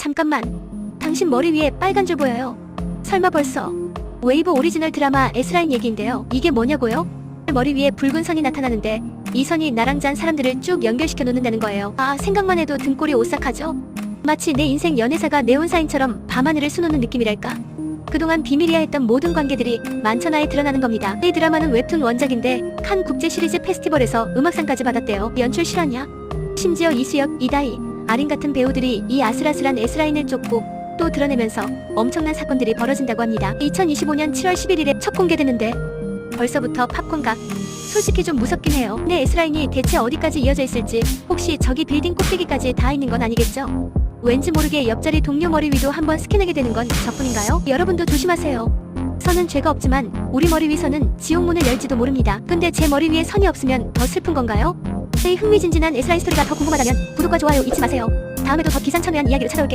잠깐만. 당신 머리 위에 빨간 줄 보여요. 설마 벌써 웨이브 오리지널 드라마 S라인 얘기인데요. 이게 뭐냐고요? 머리 위에 붉은 선이 나타나는데 이 선이 나랑 잔 사람들을 쭉 연결시켜 놓는다는 거예요. 아, 생각만 해도 등골이 오싹하죠? 마치 내 인생 연애사가 네온사인처럼 밤하늘을 수놓는 느낌이랄까. 그동안 비밀이야 했던 모든 관계들이 만천하에 드러나는 겁니다. 이 드라마는 웹툰 원작인데 칸 국제 시리즈 페스티벌에서 음악상까지 받았대요. 연출 실화냐? 심지어 이수혁, 이다희, 아린 같은 배우들이 이 아슬아슬한 S라인을 쫓고 또 드러내면서 엄청난 사건들이 벌어진다고 합니다. 2025년 7월 11일에 첫 공개되는데 벌써부터 팝콘각 솔직히 좀 무섭긴 해요. 내 S라인이 대체 어디까지 이어져 있을지 혹시 저기 빌딩 꼭대기까지 다 있는 건 아니겠죠? 왠지 모르게 옆자리 동료 머리 위도 한번 스캔하게 되는 건 저뿐인가요? 여러분도 조심하세요. 선은 죄가 없지만 우리 머리 위 선은 지옥문을 열지도 모릅니다. 근데 제 머리 위에 선이 없으면 더 슬픈 건가요? 이 흥미진진한 S라인 스토리가 더 궁금하다면 구독과 좋아요 잊지 마세요. 다음에도 더 기상천외한 이야기로 찾아올게요.